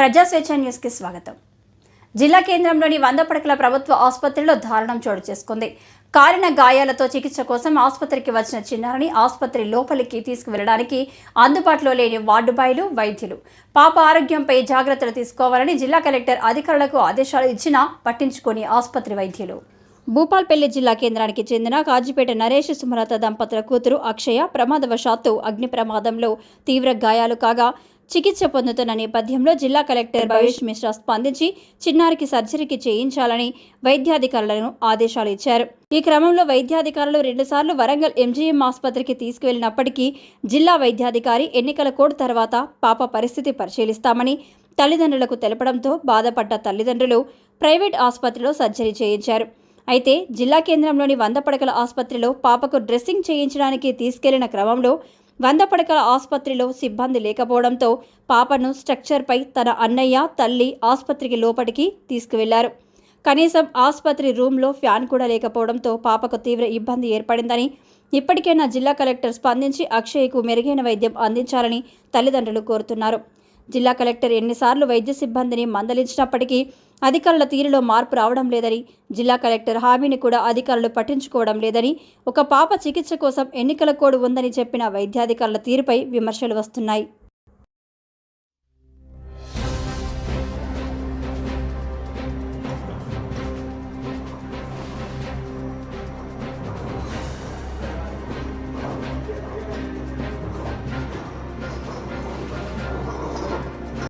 ప్రజాస్వేచ్ఛ న్యూస్కి స్వాగతం. జిల్లా కేంద్రంలోని వంద పడకల ప్రభుత్వ ఆసుపత్రిలో దారుణం చోటు చేసుకుంది. కాలిన గాయాలతో చికిత్స కోసం ఆసుపత్రికి వచ్చిన చిన్నారిని ఆసుపత్రి లోపలికి తీసుకువెళ్ళడానికి అందుబాటులో లేని వార్డు బాయ్లు వైద్యులు. పాప ఆరోగ్యంపై జాగ్రత్తలు తీసుకోవాలని జిల్లా కలెక్టర్ అధికారులకు ఆదేశాలు ఇచ్చినా పట్టించుకొని ఆసుపత్రి వైద్యులు. భూపాల్పల్లి జిల్లా కేంద్రానికి చెందిన కాజీపేట నరేష్ సుమలత దంపతుల కూతురు అక్షయ ప్రమాదవశాత్తు అగ్ని ప్రమాదంలో తీవ్ర గాయాలు కాగా చికిత్స పొందుతున్న నేపథ్యంలో జిల్లా కలెక్టర్ భవేష్ మిశ్రా స్పందించి చిన్నారికి సర్జరీకి చేయించాలని వైద్యాధికారులను ఆదేశాలు ఇచ్చారు. ఈ క్రమంలో వైద్యాధికారులు రెండుసార్లు వరంగల్ ఎంజీఎం ఆసుపత్రికి తీసుకువెళ్ళినప్పటికీ జిల్లా వైద్యాధికారి ఎన్నికల కోడ్ తర్వాత పాప పరిస్థితి పరిశీలిస్తామని తల్లిదండ్రులకు తెలపడంతో బాధపడ్డ తల్లిదండ్రులు ప్రైవేట్ ఆసుపత్రిలో సర్జరీ చేయించారు. అయితే జిల్లా కేంద్రంలోని వంద పడకల ఆసుపత్రిలో పాపకు డ్రెస్సింగ్ చేయించడానికి తీసుకెళ్ళిన క్రమంలో వంద పడకల ఆసుపత్రిలో సిబ్బంది లేకపోవడంతో పాపను స్ట్రక్చర్పై తన అన్నయ్య తల్లి ఆసుపత్రికి లోపలికి తీసుకువెళ్ళారు. కనీసం ఆసుపత్రి రూమ్లో ఫ్యాన్ కూడా లేకపోవడంతో పాపకు తీవ్ర ఇబ్బంది ఏర్పడిందని ఇప్పటికైనా జిల్లా కలెక్టర్ స్పందించి అక్షయ్కు మెరుగైన వైద్యం అందించాలని తల్లిదండ్రులు కోరుతున్నారు. జిల్లా కలెక్టర్ ఎన్నిసార్లు వైద్య సిబ్బందిని మందలించినప్పటికీ అధికారుల తీరులో మార్పు రావడం లేదని జిల్లా కలెక్టర్ హామీని కూడా అధికారులు పట్టించుకోవడం లేదని ఒక పాప చికిత్స కోసం ఎన్నికల కోడ్ ఉందని చెప్పిన వైద్యాధికారుల తీరుపై విమర్శలు వస్తున్నాయి.